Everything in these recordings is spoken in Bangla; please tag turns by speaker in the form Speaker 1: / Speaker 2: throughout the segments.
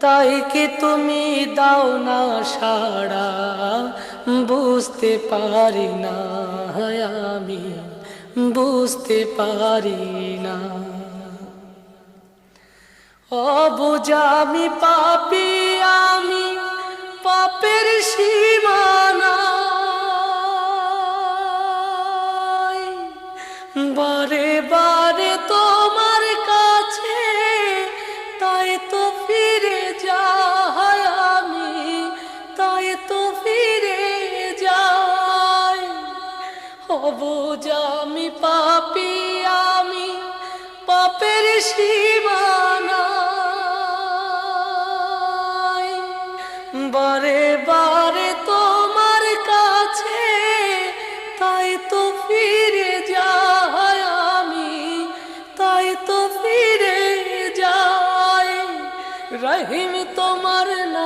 Speaker 1: তাই কি তুমি দাও না সারা বুঝতে পারি না আমি, বুঝতে পারি না। অবুঝামি পাপি, আমি পাপের সীমানা। বারে বারে অবুঝ আমি পাপি, আমি পাপের সীমানা। বারে বারে তোমার কাছে তাই তো ফিরে যাই আমি, তাই তো ফিরে যাই। রহিম তোমার নামের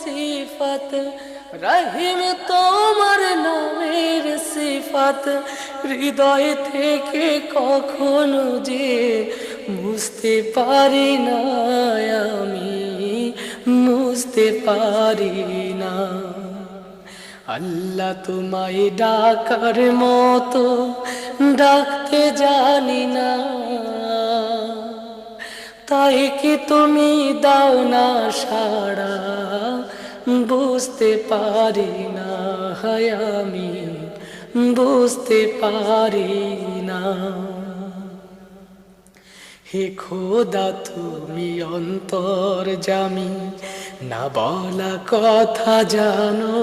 Speaker 1: সিফত, রহিম তোমার নামের সিফত। হৃদয় থেকে কখনো যে বুঝতে পারি না, আমি বুঝতে পারি না। আল্লাহ তোমায় ডাকার মতো, ডাকতে জানি না। তাই কি তুমি দাও না সারা বুঝতে পারি না আমি, বুঝতে পারি না। হে খোদা, তুমি অন্তর জামি, না বলা কথা জানো।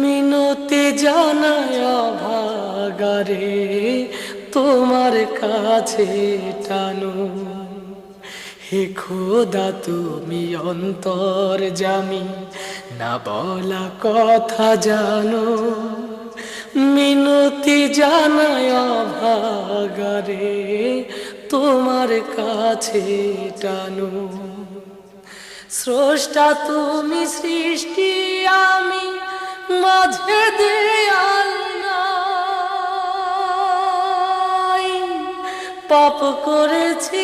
Speaker 1: মিনতি জানায় ভাগারে তোমার কাছে টানো। হে খোদা, তুমি অন্তর জামি না বলা কথা জানো মিনতি জানায় ভাগারে তোমার কাছে টানো স্রষ্টা, তুমি সৃষ্টি, আমি মাঝে দেয়াল। পাপ করেছি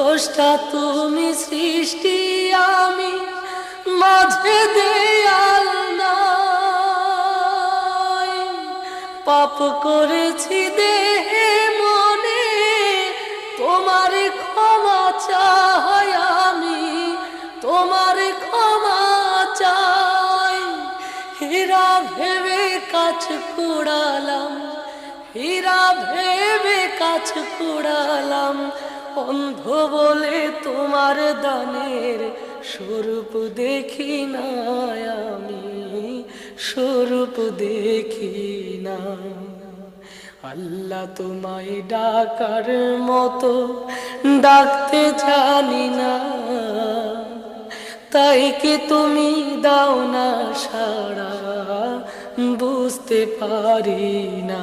Speaker 1: স্রষ্টা তুমি সৃষ্টি, আমি মাঝে দেয়াল পাপ করেছি দেহে, মনে তোমার ক্ষমা চাই আমি, তোমার ক্ষমা চাই। হীরা ভেবে কাছ কুড়ালাম, হীরা ভেবে কাছ কুড়ালাম অন্ধ বলে তোমার দানের স্বরূপ দেখি না আমি, স্বরূপ দেখি না আল্লাহ তোমায় ডাকার মতো ডাকতে জানি না, তাই কি তুমি দাও না সারা বুঝতে পারি না।